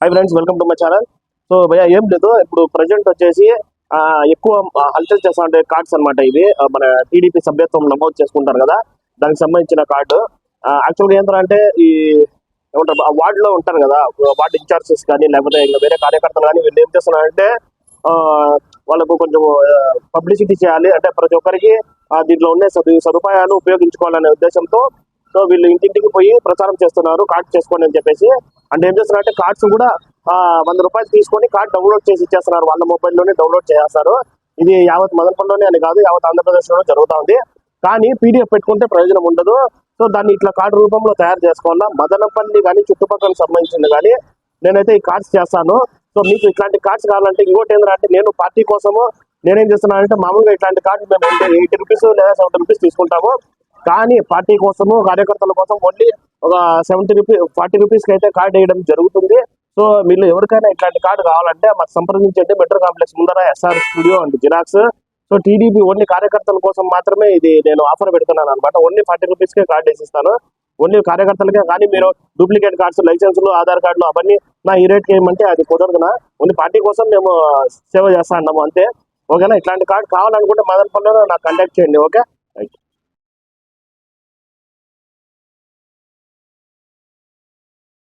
Hi friends welcome to my channel so భయ ఏం లేదు. ఇప్పుడు ప్రజెంట్ వచ్చేసి ఎక్కువ హల్చల్ చేస్తా ఉండే కార్డ్స్ అన్నమాట ఇవి. మన టీడీపీ సభ్యత్వం నమోదు చేసుకుంటారు కదా. దానికి సంబంధించిన కార్డు యాక్చువల్గా ఏంటంటే ఈ ఏమంటారు వార్డులో వార్డ్లో ఉంటారు కదా. వార్డ్ ఇన్ఛార్జెస్ కానీ లేకపోతే ఇంకా వేరే కార్యకర్తలు కానీ వీళ్ళు ఏం చేస్తున్నారంటే ఆ, వాళ్ళకు కొంచెం పబ్లిసిటీ చేయాలి. అంటే ప్రతి ఒక్కరికి దీంట్లో ఉండే సదు సదుపాయాలు ఉపయోగించుకోవాలనే ఉద్దేశంతో సో వీళ్ళు ఇంటింటికి పోయి ప్రచారం చేస్తున్నారు కార్డ్ చేసుకోండి అని చెప్పేసి. అంటే ఏం చేస్తున్నారంటే కార్డ్స్ కూడా వంద రూపాయలు తీసుకొని కార్డ్ డౌన్లోడ్ చేసి ఇచ్చేస్తున్నారు. వాళ్ళ మొబైల్లోనే డౌన్లోడ్ చేస్తారు ఇది యావత్ మదనపల్లిలోనే అని కాదు యావత్ ఆంధ్రప్రదేశ్లోనే జరుగుతూ ఉంది. కానీ పీడిఎఫ్ పెట్టుకుంటే ప్రయోజనం ఉండదు. సో దాన్ని ఇట్లా కార్డు రూపంలో తయారు చేసుకోవాలా? మదనపల్లి కానీ చుట్టుపక్కల సంబంధించింది కానీ నేనైతే ఈ కార్డ్స్ చేస్తాను. సో మీకు ఇట్లాంటి కార్డ్స్ కావాలంటే ఇంకోటి ఏంటంటే నేను పార్టీ కోసము నేనేం చేస్తున్నానంటే మామూలుగా ఇట్లాంటి కార్డు మేము ఎయిటీ రూపీస్ లేదా సెవెంటీ రూపీస్ తీసుకుంటాము. కానీ పార్టీ కోసము కార్యకర్తల కోసం ఓన్లీ ఒక సెవెంటీ రూపీస్ ఫార్టీ రూపీస్కి అయితే కార్డు వేయడం జరుగుతుంది. సో మీరు ఎవరికైనా ఇట్లాంటి కార్డు కావాలంటే మాకు సంప్రదించండి. మెట్రో కాంప్లెక్స్ ముందర SR studio and xerox so TDP only కార్యకర్తల కోసం మాత్రమే ఇది నేను ఆఫర్ పెడుతున్నాను అనమాట ఓన్లీ ఫార్టీ రూపీస్కే కార్డు వేసిస్తాను. ఓన్లీ కార్యకర్తలకే కానీ మీరు డూప్లికేట్ కార్డ్స్ లైసెన్సులు ఆధార్ కార్డులు అవన్నీ నా ఈ రేట్కి ఏమంటే అది కుదరదునా? ఓన్లీ పార్టీ కోసం మేము సేవ చేస్తా అన్నాము అంతే. ఓకేనా? ఇట్లాంటి కార్డు కావాలనుకుంటే మదనపల్లిలో నాకు కాంటాక్ట్ చేయండి ఓకే?